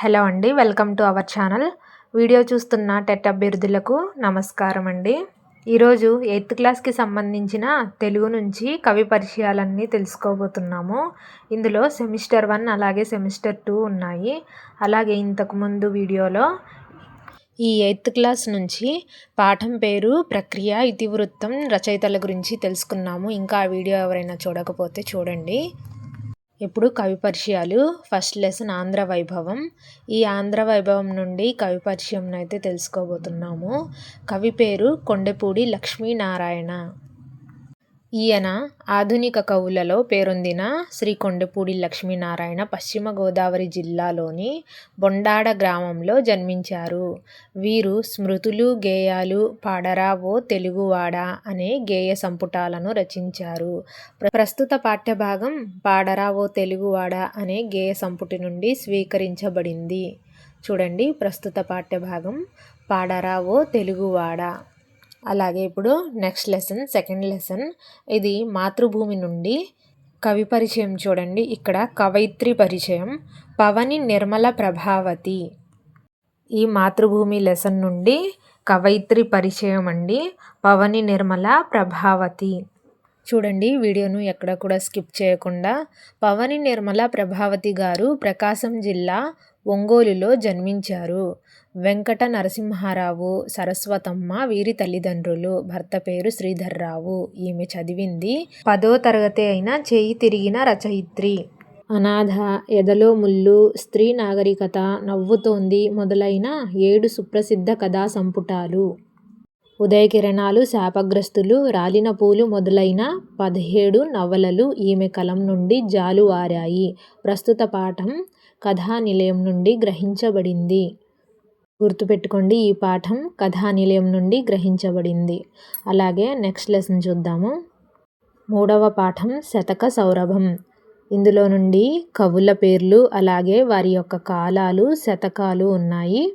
Hello అండి welcome to our channel. Video చూస్తున్న TET అభ్యర్థులకు నమస్కారం అండి. ఈరోజు ఎయిత్ క్లాస్కి సంబంధించిన తెలుగు నుంచి కవి పరిచయాలన్నీ తెలుసుకోబోతున్నాము. ఇందులో సెమిస్టర్ వన్ అలాగే సెమిస్టర్ టూ ఉన్నాయి. అలాగే ఇంతకుముందు వీడియోలో ఈ ఎయిత్ క్లాస్ నుంచి పాఠం పేరు ప్రక్రియ ఇతివృత్తం రచయితల గురించి తెలుసుకున్నాము. ఇంకా ఆ వీడియో ఎవరైనా చూడకపోతే చూడండి. ఇప్పుడు కవి పరిచయాలు? ఫస్ట్ లెసన్ ఆంధ్ర వైభవం. ఈ ఆంధ్ర వైభవం నుండి కవి పరిచయం అయితే తెలుసుకోబోతున్నాము. కవి పేరు కొండపూడి లక్ష్మీనారాయణ. ఈయన ఆధునిక కవులలో పేరొందిన శ్రీ కొండపూడి లక్ష్మీనారాయణ పశ్చిమ గోదావరి జిల్లాలోని బొండాడ గ్రామంలో జన్మించారు. వీరు స్మృతులు గేయాలు పాడరా ఓ తెలుగువాడా అనే గేయ సంపుటాలను రచించారు. ప్రస్తుత పాఠ్యభాగం పాడరా ఓ తెలుగువాడా అనే గేయ సంపుటి నుండి స్వీకరించబడింది. చూడండి ప్రస్తుత పాఠ్యభాగం పాడరా ఓ తెలుగువాడ. అలాగే ఇప్పుడు నెక్స్ట్ లెసన్ సెకండ్ లెసన్. ఇది మాతృభూమి నుండి కవి పరిచయం చూడండి. ఇక్కడ కవయిత్రి పరిచయం. పవని నిర్మల ప్రభావతి. ఈ మాతృభూమి లెసన్ నుండి కవయిత్రి పరిచయం అండి. పవని నిర్మల ప్రభావతి. చూడండి వీడియోను ఎక్కడ కూడా స్కిప్ చేయకుండా. పవని నిర్మల ప్రభావతి గారు ప్రకాశం జిల్లా ఒంగోలులో జన్మించారు. వెంకట నరసింహారావు సరస్వతమ్మ వీరి తల్లిదండ్రులు. భర్త పేరు శ్రీధర్రావు. ఈమె చదివింది పదో తరగతి అయిన చేయి తిరిగిన రచయిత్రి. అనాథ ఎదలో ముళ్ళు స్త్రీ నాగరికత నవ్వుతోంది మొదలైన ఏడు సుప్రసిద్ధ కథా సంపుటాలు. ఉదయకిరణాలు శాపగ్రస్తులు రాలిన పూలు మొదలైన పదిహేడు నవలలు ఈమె కలం నుండి జాలువారాయి. ప్రస్తుత పాఠం కథానిలయం నుండి గ్రహించబడింది. గుర్తుపెట్టుకోండి ఈ పాఠం కథానిలయం నుండి గ్రహించబడింది. అలాగే నెక్స్ట్ లెసన్ చూద్దాము. మూడవ పాఠం శతక సౌరభం. ఇందులో నుండి కవుల పేర్లు అలాగే వారి యొక్క కాలాలు శతకాలు ఉన్నాయి.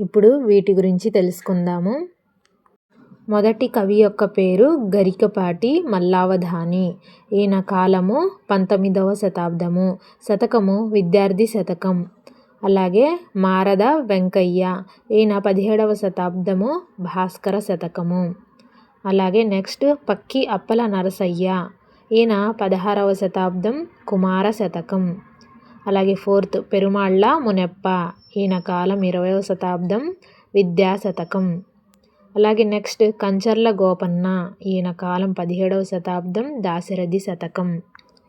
ఇప్పుడు వీటి గురించి తెలుసుకుందాము. మొదటి కవి యొక్క పేరు గరికపాటి మల్లావధాని. ఈయన కాలము పంతొమ్మిదవ శతాబ్దము. శతకము విద్యార్థి శతకం. అలాగే మారద వెంకయ్య. ఈయన పదిహేడవ శతాబ్దము భాస్కర శతకము. అలాగే నెక్స్ట్ పక్కి అప్పల నరసయ్య. ఈయన పదహారవ శతాబ్దం కుమార శతకం. అలాగే ఫోర్త్ పెరుమాళ్ళ మునెప్ప. ఈయన కాలం ఇరవయవ శతాబ్దం విద్యా శతకం. అలాగే నెక్స్ట్ కంచర్ల గోపన్న. ఈయన కాలం పదిహేడవ శతాబ్దం దాశరథి శతకం.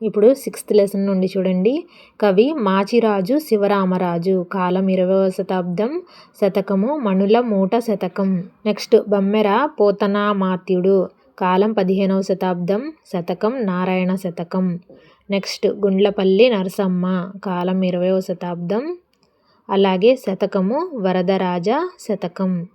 ఇప్పుడు సిక్స్త్ లెసన్ నుండి చూడండి. కవి మాచిరాజు శివరామరాజు. కాలం ఇరవవ శతాబ్దం శతకము మణుల మూట శతకం. నెక్స్ట్ బమ్మెర పోతనామాత్యుడు. కాలం పదిహేనవ శతాబ్దం శతకం నారాయణ శతకం. నెక్స్ట్ గుండ్లపల్లి నరసమ్మ. కాలం ఇరవైవ శతాబ్దం అలాగే శతకము వరదరాజ శతకం.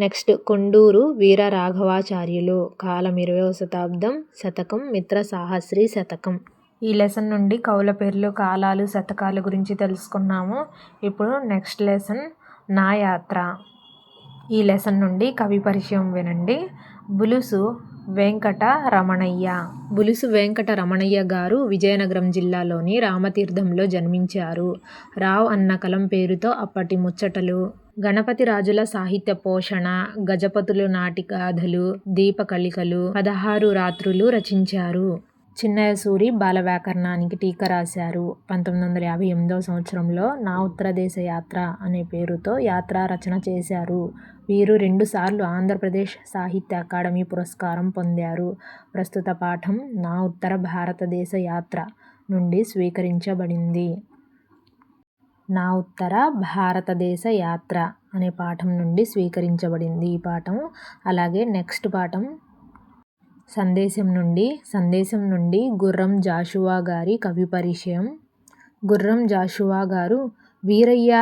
నెక్స్ట్ కొండూరు వీర రాఘవాచార్యులు కాలం ఇరవైవ శతాబ్దం శతకం మిత్ర సాహస్రి శతకం. ఈ లెసన్ నుండి కవుల పేర్లు కాలాలు శతకాలు గురించి తెలుసుకున్నాము. ఇప్పుడు నెక్స్ట్ లెసన్ నా యాత్ర. ఈ లెసన్ నుండి కవి పరిచయం వినండి. బులుసు వెంకట రమణయ్య. బులుసు వెంకట రమణయ్య గారు విజయనగరం జిల్లాలోని రామతీర్థంలో జన్మించారు. రావ్ అన్న కలం పేరుతో అప్పటి ముచ్చటలు. గణపతి రాజుల సాహిత్య పోషణ గజపతులు నాటి గాథలు దీపకళికలు పదహారు రాత్రులు రచించారు. చిన్నయసూరి బాల వ్యాకరణానికి టీకా రాశారు. పంతొమ్మిది వందల యాభై ఎనిమిదవ సంవత్సరంలో నా ఉత్తరదేశ యాత్ర అనే పేరుతో యాత్ర రచన చేశారు. వీరు రెండుసార్లు ఆంధ్రప్రదేశ్ సాహిత్య అకాడమీ పురస్కారం పొందారు. ప్రస్తుత పాఠం నా ఉత్తర భారతదేశ యాత్ర నుండి స్వీకరించబడింది. నా ఉత్తర భారతదేశ యాత్ర అనే పాఠం నుండి స్వీకరించబడింది ఈ పాఠం. అలాగే నెక్స్ట్ పాఠం. సందేశం నుండి సందేశం నుండి గుర్రం జాషువా గారి కవి పరిచయం. గుర్రం జాషువా గారు వీరయ్య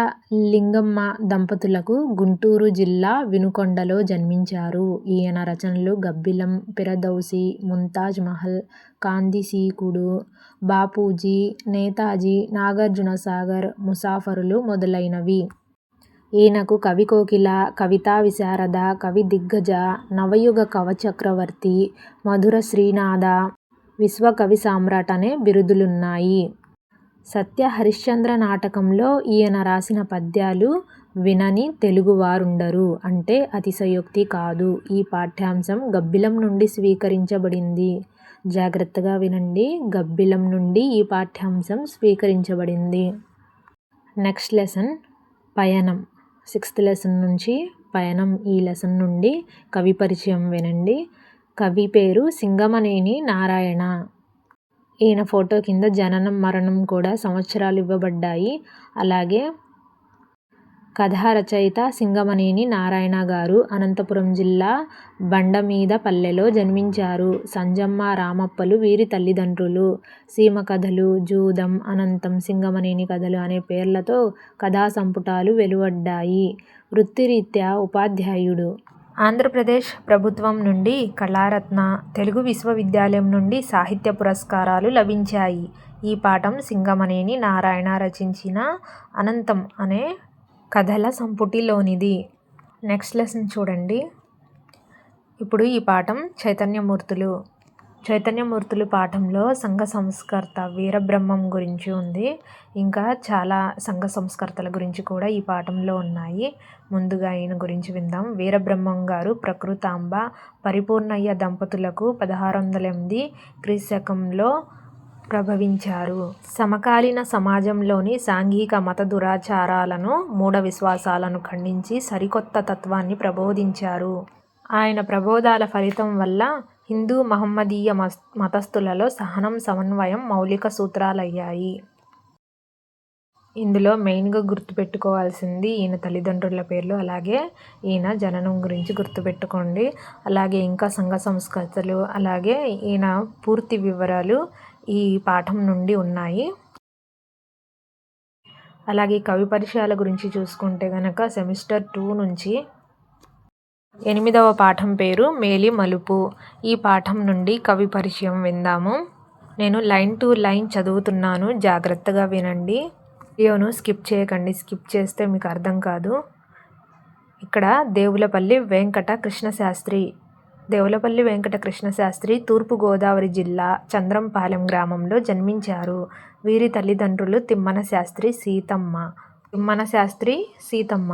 లింగమ్మ దంపతులకు గుంటూరు జిల్లా వినుకొండలో జన్మించారు. ఈయన రచనలు గబ్బిలం పిరదౌసి ముంతాజ్ మహల్ కాందిశీకుడు, బాపూజీ నేతాజీ నాగార్జునసాగర్ ముసాఫరులు మొదలైనవి. ఈయనకు కవికోకిల కవితా విశారద కవి దిగ్గజ నవయుగ కవచక్రవర్తి మధుర శ్రీనాథ విశ్వకవి సామ్రాట్ అనే బిరుదులున్నాయి. సత్య హరిశ్చంద్ర నాటకంలో ఈయన రాసిన పద్యాలు వినని తెలుగువారుండరు అంటే అతిశయోక్తి కాదు. ఈ పాఠ్యాంశం గబ్బిలం నుండి స్వీకరించబడింది. జాగ్రత్తగా వినండి. గబ్బిలం నుండి ఈ పాఠ్యాంశం స్వీకరించబడింది. నెక్స్ట్ లెసన్ పయనం. సిక్స్త్ లెసన్ నుంచి పయనం ఈ లెసన్ నుండి కవి పరిచయం వినండి. కవి పేరు సింగమనేని నారాయణ. ఈయన ఫోటో కింద జననం మరణం కూడా సంవత్సరాలు ఇవ్వబడ్డాయి. అలాగే కథా రచయిత సింగమనేని నారాయణ గారు అనంతపురం జిల్లా బండమీద పల్లెలో జన్మించారు. సంజమ్మ రామప్పలు వీరి తల్లిదండ్రులు. సీమ కథలు, జూదం, అనంతం, సింగమనేని కథలు అనే పేర్లతో కథా సంపుటాలు వెలువడ్డాయి. వృత్తిరీత్యా ఉపాధ్యాయుడు. ఆంధ్రప్రదేశ్ ప్రభుత్వం నుండి కళారత్న, తెలుగు విశ్వవిద్యాలయం నుండి సాహిత్య పురస్కారాలు లభించాయి. ఈ పాఠం సింగమనేని నారాయణ రచించిన అనంతం అనే కథల సంపుటిలోనిది. నెక్స్ట్ లెసన్ చూడండి. ఇప్పుడు ఈ పాఠం చైతన్యమూర్తులు. చైతన్యమూర్తులు పాఠంలో సంఘ సంస్కర్త వీరబ్రహ్మం గురించి ఉంది. ఇంకా చాలా సంఘ సంస్కర్తల గురించి కూడా ఈ పాఠంలో ఉన్నాయి. ముందుగా ఈయన గురించి విందాం. వీరబ్రహ్మం గారు ప్రకృతాంబ, పరిపూర్ణయ్య దంపతులకు పదహారు వందల ఎనిమిది క్రీశకంలో ప్రభవించారు. సమకాలీన సమాజంలోని సాంఘిక మత దురాచారాలను, మూఢ విశ్వాసాలను ఖండించి సరికొత్త తత్వాన్ని ప్రబోధించారు. ఆయన ప్రబోధాల ఫలితం వల్ల హిందూ మహమ్మదీయ మతస్థులలో సహనం, సమన్వయం మౌలిక సూత్రాలయ్యాయి. ఇందులో మెయిన్గా గుర్తుపెట్టుకోవాల్సింది ఈయన తల్లిదండ్రుల పేర్లు. అలాగే ఈయన జననం గురించి గుర్తుపెట్టుకోండి. అలాగే ఇంకా సంఘ సంస్కృతులు అలాగే ఈయన పూర్తి వివరాలు ఈ పాఠం నుండి ఉన్నాయి. అలాగే కవి పరిచయాల గురించి చూసుకుంటే కనుక సెమిస్టర్ టూ నుంచి ఎనిమిదవ పాఠం పేరు మేలి మలుపు. ఈ పాఠం నుండి కవి పరిచయం విందాము. నేను లైన్ టు లైన్ చదువుతున్నాను. జాగ్రత్తగా వినండి. వీడియోను స్కిప్ చేయకండి. స్కిప్ చేస్తే మీకు అర్థం కాదు. ఇక్కడ దేవులపల్లి వెంకట కృష్ణశాస్త్రి దేవులపల్లి వెంకట కృష్ణశాస్త్రి తూర్పుగోదావరి జిల్లా చంద్రంపాలెం గ్రామంలో జన్మించారు. వీరి తల్లిదండ్రులు తిమ్మన శాస్త్రి, సీతమ్మ. తిమ్మన శాస్త్రి, సీతమ్మ.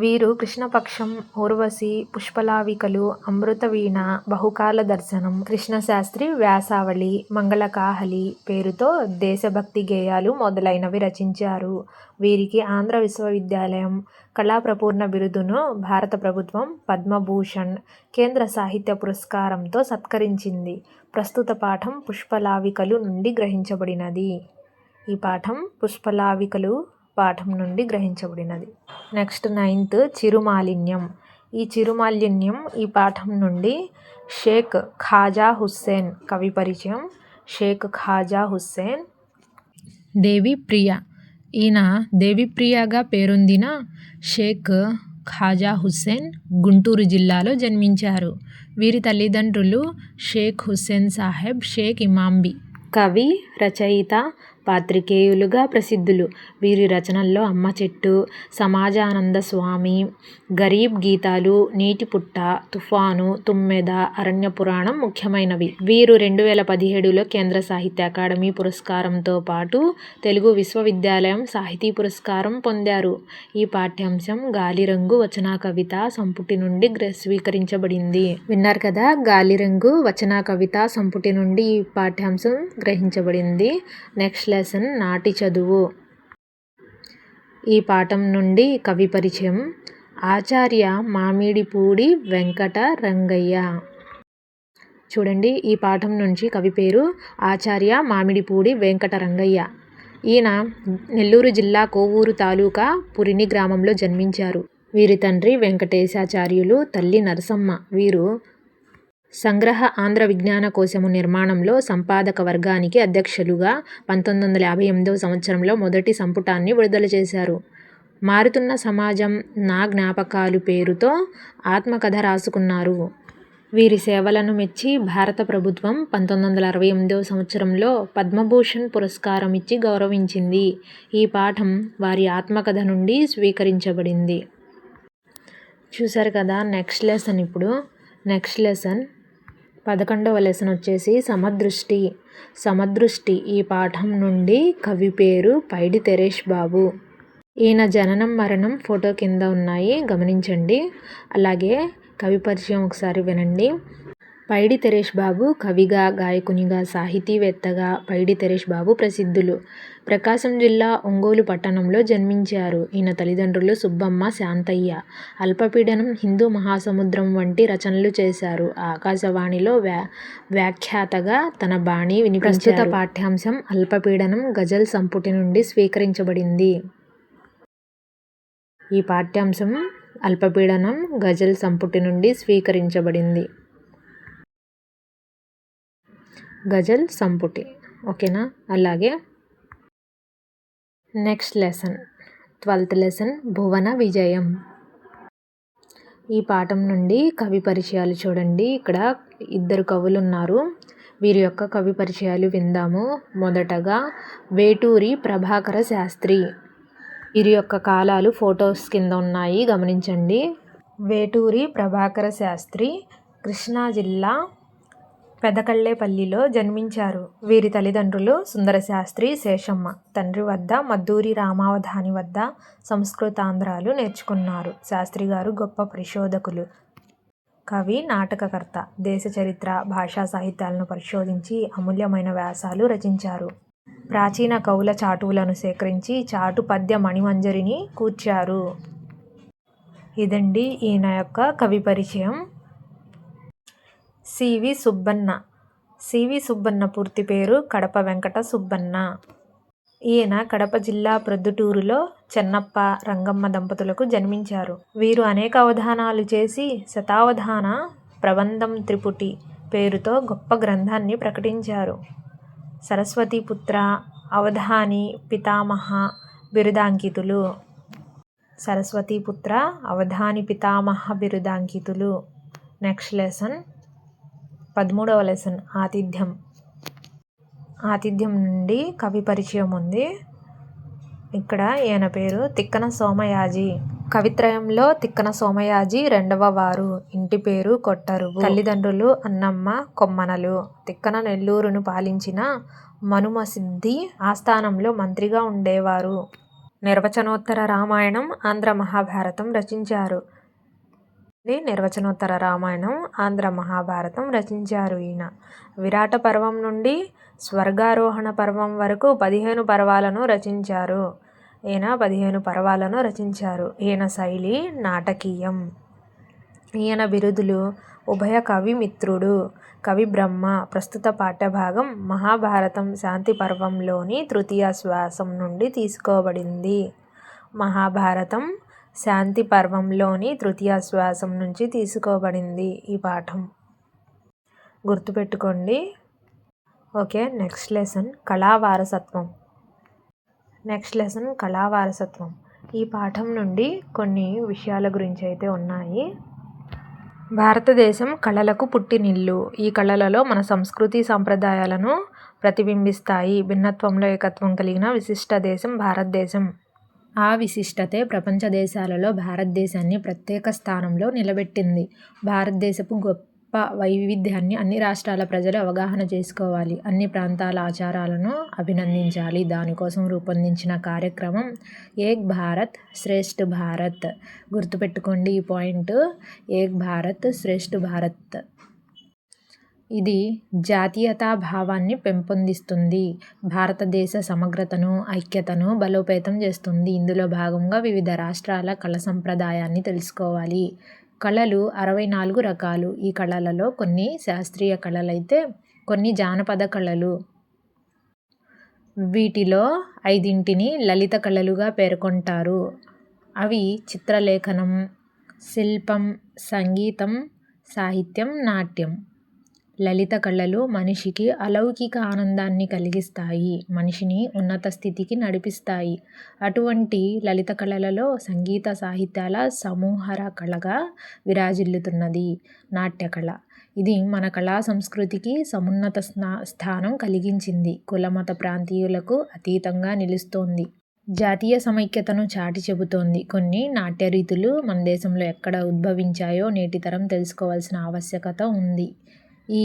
వీరు కృష్ణపక్షం, ఊర్వశి, పుష్పలావికలు, అమృతవీణ, బహుకాల దర్శనం, కృష్ణశాస్త్రి వ్యాసావళి, మంగళకాహళి పేరుతో దేశభక్తి గేయాలు మొదలైనవి రచించారు. వీరికి ఆంధ్ర విశ్వవిద్యాలయం కళాప్రపూర్ణ బిరుదును భారత ప్రభుత్వం పద్మభూషణ్, కేంద్ర సాహిత్య పురస్కారంతో సత్కరించింది. ప్రస్తుత పాఠం పుష్పలావికలు నుండి గ్రహించబడినది. ఈ పాఠం పుష్పలావికలు పాఠం నుండి గ్రహించబడినది. Next ninth చిరుమాలిన్యం. ఈ చిరుమాలిన్యం ఈ పాఠం నుండి షేక్ ఖాజా హుస్సేన్ కవి పరిచయం. షేక్ ఖాజా హుస్సేన్ దేవి ప్రియ ఈయన దేవిప్రియగా పేరొందిన షేక్ ఖాజా హుస్సేన్ గుంటూరు జిల్లాలో జన్మించారు. వీరి తల్లిదండ్రులు షేక్ హుస్సేన్ సాహెబ్, షేక్ ఇమాంబి. కవి, రచయిత, పాత్రికేయులుగా ప్రసిద్ధులు. వీరి రచనల్లో అమ్మ చెట్టు, సమాజానంద స్వామి, గరీబ్ గీతాలు, నీటి పుట్ట తుఫాను, తుమ్మెద, అరణ్య పురాణం ముఖ్యమైనవి. వీరు రెండు వేల పదిహేడులో కేంద్ర సాహిత్య అకాడమీ పురస్కారంతో పాటు తెలుగు విశ్వవిద్యాలయం సాహితీ పురస్కారం పొందారు. ఈ పాఠ్యాంశం గాలిరంగు వచనా కవిత సంపుటి నుండి స్వీకరించబడింది. విన్నారు కదా గాలిరంగు వచనా కవిత సంపుటి నుండి ఈ పాఠ్యాంశం గ్రహించబడింది. నెక్స్ట్ లెసన్ నాటి చదువు. ఈ పాఠం నుండి కవి పరిచయం. ఆచార్య మామిడిపూడి వెంకట రంగయ్య. చూడండి ఈ పాఠం నుంచి కవి పేరు ఆచార్య మామిడిపూడి వెంకట రంగయ్య. ఈయన నెల్లూరు జిల్లా కోవూరు తాలూకా పురిని గ్రామంలో జన్మించారు. వీరి తండ్రి వెంకటేశాచార్యులు, తల్లి నరసమ్మ. వీరు సంగ్రహ ఆంధ్ర విజ్ఞాన కోశము నిర్మాణంలో సంపాదక వర్గానికి అధ్యక్షులుగా పంతొమ్మిది వందల యాభై ఎనిమిదవ సంవత్సరంలో మొదటి సంపుటాన్ని విడుదల చేశారు. మారుతున్న సమాజం, నా జ్ఞాపకాలు పేరుతో ఆత్మకథ రాసుకున్నారు. వీరి సేవలను మెచ్చి భారత ప్రభుత్వం పంతొమ్మిది వందల అరవై ఎనిమిదవ సంవత్సరంలో పద్మభూషణ్ పురస్కారం ఇచ్చి గౌరవించింది. ఈ పాఠం వారి ఆత్మకథ నుండి స్వీకరించబడింది. చూశారు కదా నెక్స్ట్ లెసన్ ఇప్పుడు నెక్స్ట్ లెసన్ పదకొండవ లెసన్ వచ్చేసి సమదృష్టి. సమదృష్టి ఈ పాఠం నుండి కవి పేరు పైడి తెరేష్ బాబు. ఈయన జననం మరణం ఫోటో కింద ఉన్నాయి. గమనించండి. అలాగే కవి పరిచయం ఒకసారి వినండి. పైడి తెరేష్ బాబు కవిగా గాయకునిగా సాహితీవేత్తగా పైడి తెరేష్ బాబు ప్రసిద్ధులు. ప్రకాశం జిల్లా ఒంగోలు పట్టణంలో జన్మించారు. ఈయన తల్లిదండ్రులు సుబ్బమ్మ శాంతయ్య. అల్పపీడనం హిందూ మహాసముద్రం వంటి రచనలు చేశారు. ఆకాశవాణిలో వ్యా వ్యాఖ్యాతగా తన బాణి వినిపించారు. పాఠ్యాంశం అల్పపీడనం గజల్ సంపుటి నుండి స్వీకరించబడింది. ఈ పాఠ్యాంశం అల్పపీడనం గజల్ సంపుటి నుండి స్వీకరించబడింది. గజల్ సంపుటి. ఓకేనా? అలాగే. Next lesson. Twelfth lesson Bhuvana Vijayam. ఈ పాఠం నుండి కవి పరిచయాలు చూడండి. ఇక్కడ ఇద్దరు కవులు ఉన్నారు వీరి యొక్క కవి పరిచయాలు విందాము. మొదటగా వేటూరి ప్రభాకర శాస్త్రి. వీరి యొక్క కాలాలు ఫొటోస్ కింద ఉన్నాయి. గమనించండి. వేటూరి ప్రభాకర శాస్త్రి కృష్ణా జిల్లా పెదకళ్ళేపల్లిలో జన్మించారు. వీరి తల్లిదండ్రులు సుందరశాస్త్రి శేషమ్మ. తండ్రి వద్ద మద్దూరి రామావధాని వద్ద సంస్కృతాంధ్రాలు నేర్చుకున్నారు. శాస్త్రి గారు గొప్ప పరిశోధకులు. కవి నాటకకర్త. దేశ చరిత్ర భాషా సాహిత్యాలను పరిశోధించి అమూల్యమైన వ్యాసాలు రచించారు. ప్రాచీన కవుల చాటువులను సేకరించి చాటు పద్య మణిమంజరిని కూర్చారు. ఇదండి ఈయన యొక్క కవి పరిచయం. సివి సుబ్బన్న. సివి సుబ్బన్న పూర్తి పేరు కడప వెంకట సుబ్బన్న. ఈయన కడప జిల్లా ప్రొద్దుటూరులో చెన్నప్ప రంగమ్మ దంపతులకు జన్మించారు. వీరు అనేక అవధానాలు చేసి శతావధాన ప్రబంధం త్రిపుటి పేరుతో గొప్ప గ్రంథాన్ని ప్రకటించారు. సరస్వతీపుత్ర అవధాని పితామహ బిరుదాంకితులు. సరస్వతీపుత్ర అవధాని పితామహ బిరుదాంకితులు. నెక్స్ట్ లెసన్ పదమూడవ లెసన్ ఆతిథ్యం. ఆతిథ్యం నుండి కవి పరిచయం ఉంది. ఇక్కడ ఈయన పేరు తిక్కన సోమయాజి. కవిత్రయంలో తిక్కన సోమయాజి రెండవ వారు. ఇంటి పేరు కొట్టరు తల్లిదండ్రులు అన్నమ్మ కొమ్మనలు. తిక్కన నెల్లూరును పాలించిన మనుమసిద్ధి ఆస్థానంలో మంత్రిగా ఉండేవారు. నిర్వచనోత్తర రామాయణం ఆంధ్ర మహాభారతం రచించారు. నిర్వచనోత్తర రామాయణం ఆంధ్ర మహాభారతం రచించారు ఈయన. విరాట పర్వం నుండి స్వర్గారోహణ పర్వం వరకు పదిహేను పర్వాలను రచించారు. ఈయన పదిహేను పర్వాలను రచించారు. ఈయన శైలి నాటకీయం. ఈయన బిరుదులు ఉభయ కవి మిత్రుడు కవి బ్రహ్మ. ప్రస్తుత పాఠ్యభాగం మహాభారతం శాంతి పర్వంలోని తృతీయ శ్వాసం నుండి తీసుకోబడింది. మహాభారతం శాంతి పర్వంలోని తృతీయ శ్వాసం నుంచి తీసుకోబడింది ఈ పాఠం. గుర్తుపెట్టుకోండి. ఓకే నెక్స్ట్ లెసన్ కళా వారసత్వం. నెక్స్ట్ లెసన్ కళా వారసత్వం. ఈ పాఠం నుండి కొన్ని విషయాల గురించి అయితే ఉన్నాయి. భారతదేశం కళలకు పుట్టినిల్లు. ఈ కళలలో మన సంస్కృతి సాంప్రదాయాలను ప్రతిబింబిస్తాయి. భిన్నత్వంలో ఏకత్వం కలిగిన విశిష్ట దేశం భారతదేశం. ఆ విశిష్టతే ప్రపంచ దేశాలలో భారతదేశాన్ని ప్రత్యేక స్థానంలో నిలబెట్టింది. భారతదేశపు గొప్ప వైవిధ్యాన్ని అన్ని రాష్ట్రాల ప్రజలు అవగాహన చేసుకోవాలి. అన్ని ప్రాంతాల ఆచారాలను అభినందించాలి. దానికోసం రూపొందించిన కార్యక్రమం ఏక్ భారత్ శ్రేష్ఠ భారత్. గుర్తుపెట్టుకోండి ఈ పాయింట్. ఏక్ భారత్ శ్రేష్ఠ భారత్. ఇది జాతీయతా భావాన్ని పెంపొందిస్తుంది. భారతదేశ సమగ్రతను ఐక్యతను బలోపేతం చేస్తుంది. ఇందులో భాగంగా వివిధ రాష్ట్రాల కళ సంప్రదాయాన్ని తెలుసుకోవాలి. కళలు అరవై నాలుగు రకాలు. ఈ కళలలో కొన్ని శాస్త్రీయ కళలైతే కొన్ని జానపద కళలు. వీటిలో ఐదింటిని లలిత కళలుగా పేర్కొంటారు. అవి చిత్రలేఖనం శిల్పం సంగీతం సాహిత్యం నాట్యం. లలిత కళలు మనిషికి అలౌకిక ఆనందాన్ని కలిగిస్తాయి మనిషిని ఉన్నత స్థితికి నడిపిస్తాయి. అటువంటి లలిత కళలలో సంగీత సాహిత్యాల సమూహర కళగా విరాజిల్లుతున్నది నాట్యకళ ఇది మన కళా సంస్కృతికి సమున్నత స్నా స్థానం కలిగించింది. కులమత ప్రాంతీయులకు అతీతంగా నిలుస్తోంది. జాతీయ సమైక్యతను చాటి చెబుతోంది. కొన్ని నాట్య రీతులు మన దేశంలో ఎక్కడ ఉద్భవించాయో నేటి తరం తెలుసుకోవాల్సిన ఆవశ్యకత ఉంది. ఈ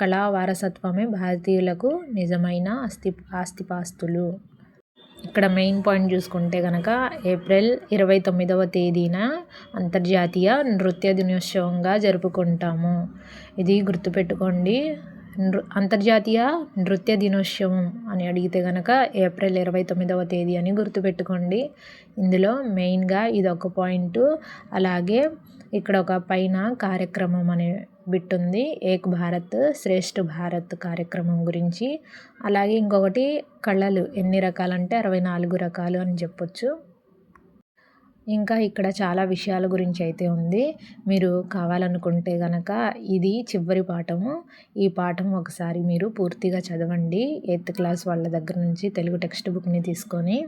కళా వారసత్వమే భారతీయులకు నిజమైన అస్థి ఆస్తిపాస్తులు. ఇక్కడ మెయిన్ పాయింట్ చూసుకుంటే కనుక ఏప్రిల్ ఇరవై తొమ్మిదవ తేదీన అంతర్జాతీయ నృత్య దినోత్సవంగా జరుపుకుంటాము. ఇది గుర్తుపెట్టుకోండి. నృ అంతర్జాతీయ నృత్య దినోత్సవం అని అడిగితే కనుక ఏప్రిల్ ఇరవై తొమ్మిదవ తేదీ అని గుర్తుపెట్టుకోండి. ఇందులో మెయిన్గా ఇది ఒక పాయింట్. అలాగే ఇక్కడ ఒక పైన కార్యక్రమం అనే బిట్ ఉంది ఏక్ భారత్ శ్రేష్ఠ భారత్ కార్యక్రమం గురించి. అలాగే ఇంకొకటి కళలు ఎన్ని రకాలంటే అరవై నాలుగు రకాలు అని చెప్పొచ్చు. ఇంకా ఇక్కడ చాలా విషయాల గురించి అయితే ఉంది. మీరు కావాలనుకుంటే కనుక ఇది చివరి పాఠము. ఈ పాఠం ఒకసారి మీరు పూర్తిగా చదవండి. ఎయిత్ క్లాస్ వాళ్ళ దగ్గర నుంచి తెలుగు టెక్స్ట్ బుక్ని తీసుకొని.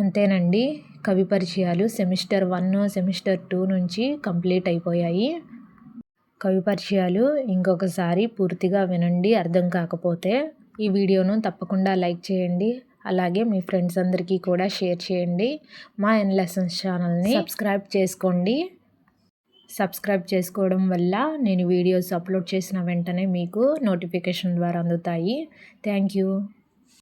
అంతేనండి. కవి పరిచయాలు సెమిస్టర్ వన్ సెమిస్టర్ టూ నుంచి కంప్లీట్ అయిపోయాయి. కవి పరిచయాలు ఇంకొకసారి పూర్తిగా వినండి అర్థం కాకపోతే ఈ వీడియోను తప్పకుండా లైక్ చేయండి. అలాగే మీ ఫ్రెండ్స్ అందరికీ కూడా షేర్ చేయండి. మా ఎన్ లెసన్స్ ఛానల్ని సబ్స్క్రైబ్ చేసుకోండి. సబ్స్క్రైబ్ చేసుకోవడం వల్ల నేను వీడియోస్ అప్లోడ్ చేసిన వెంటనే మీకు నోటిఫికేషన్ ద్వారా అందుతాయి. Thank you.